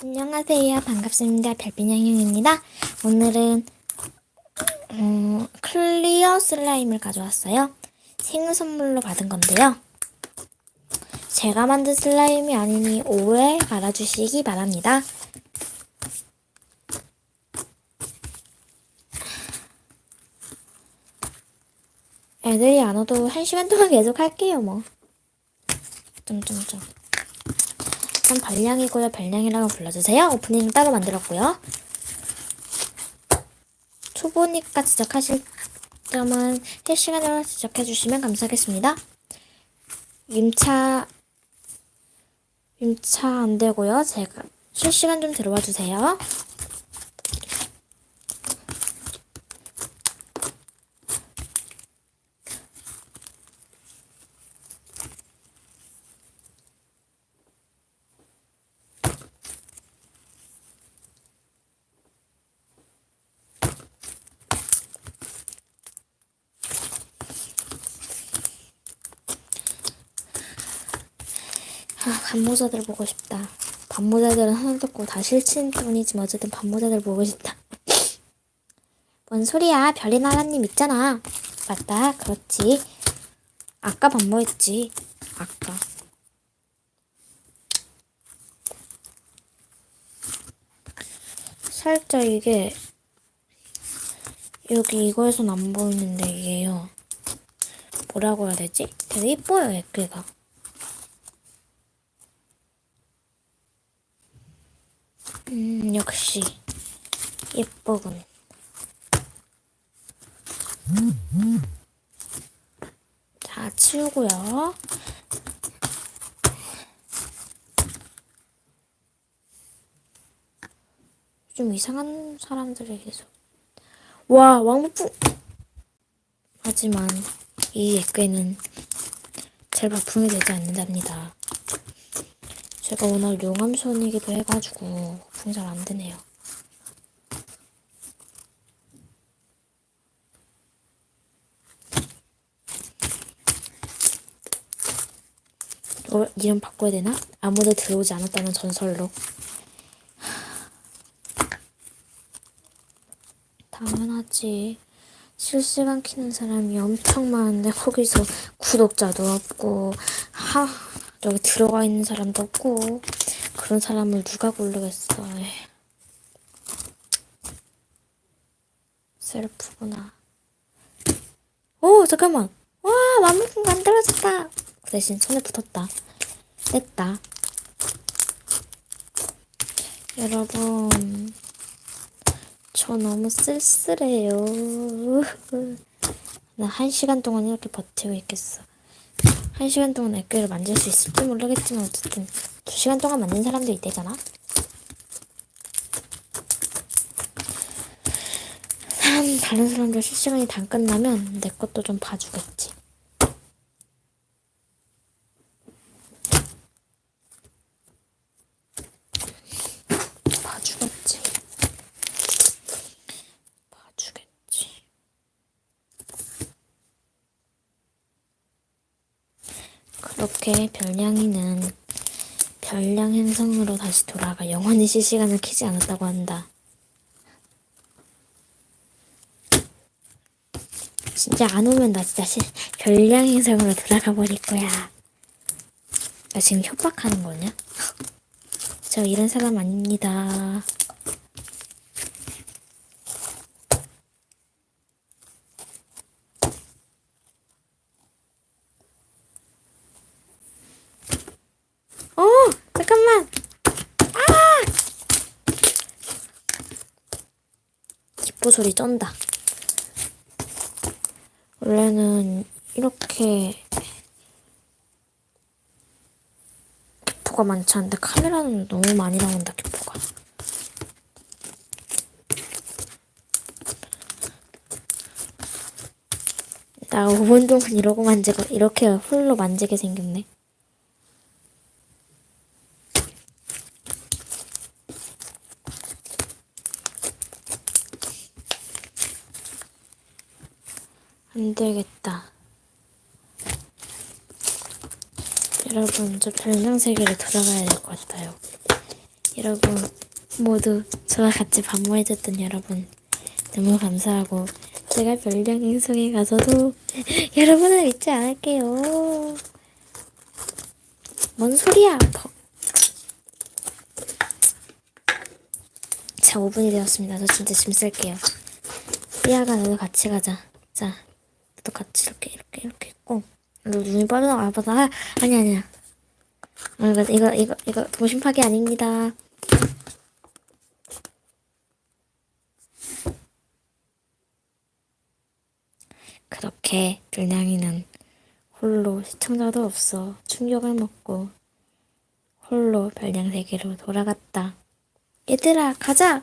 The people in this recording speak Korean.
안녕하세요. 반갑습니다. 별빛냥냥입니다. 오늘은 어, 클리어 슬라임을 가져왔어요. 생일 선물로 받은 건데요. 제가 만든 슬라임이 아니니 오해 알아주시기 바랍니다. 애들이 안 와도 한 시간 동안 계속 할게요, 뭐. 점점점. 전 별량이고요. 별량이라고 불러주세요. 오프닝 따로 만들었고요. 초보니까 지적하실 점은 실시간으로 지적해주시면 감사하겠습니다. 임차 임차 안 되고요. 제가 실시간 좀 들어와 주세요. 아, 반모자들 보고 싶다. 반모자들은 하나도 없고 다 실친 뿐이지만 어쨌든 반모자들 보고 싶다. 뭔 소리야? 별이 나라님 있잖아. 맞다. 그렇지. 아까 반모했지. 아까. 살짝 이게 여기 이거에선 안 보이는데 이게요. 뭐라고 해야 되지? 되게 이뻐요, 애기가. 음, 역시 예쁘군. 자, 치우고요. 좀 이상한 사람들이 계속. 와, 왕복부! 하지만 이 액괴는 잘 바풍이 되지 않는답니다. 제가 워낙 용암손이기도 해가지고 거품 잘안 드네요. 어, 이름 바꿔야 되나? 아무도 들어오지 않았다는 전설로. 당연하지. 실시간 키는 사람이 엄청 많은데 거기서 구독자도 없고 하 여기 들어가 있는 사람도 없고 그런 사람을 누가 고르겠어. 셀프구나. 오 잠깐만. 와 마무리 만들어졌다. 그 대신 손에 붙었다. 됐다. 여러분 저 너무 쓸쓸해요. 나 한 시간 동안 이렇게 버티고 있겠어. 한 시간 동안 액괴를 만질 수 있을지 모르겠지만 어쨌든 두 시간 동안 만든 사람도 있대잖아. 사람 다른 사람들 실시간이 다 끝나면 내 것도 좀. 봐주겠지. 봐주겠지. 그렇게 별량이는 별량 행성으로 다시 돌아가 영원히 실시간을 키지 않았다고 한다. 진짜 안 오면 나 진짜 시, 별량 행성으로 돌아가 버릴 거야. 나 지금 협박하는 거냐? 저 이런 사람 아닙니다. 어, 잠깐만. 아! 기포 소리 쩐다. 원래는 이렇게 기포가 많지 않은데 카메라는 너무 많이 나온다, 기포가. 나 5분 동안 이러고 만지고, 이렇게 홀로 만지게 생겼네. 안 되겠다. 여러분, 저 별량 세계로 들어가야 될 것 같아요. 여러분 모두 저와 같이 반모해줬던 여러분 너무 감사하고 제가 별량 행성에 가서도 여러분을 잊지 않을게요. 뭔 소리야? 거- 자, 5분이 되었습니다. 저 진짜 짐 쓸게요. 삐아가 너도 같이 가자. 자, 너도 같이 이렇게 이렇게 이렇게 있고 너 눈이 빠져나가 봐봐. 아, 아니 아니야. 어, 이거 이거 이거 이거 동심 파괴 아닙니다. 그렇게 불량이는 홀로 시청자도 없어 충격을 먹고 홀로 별량 세계로 돌아갔다. 얘들아 가자.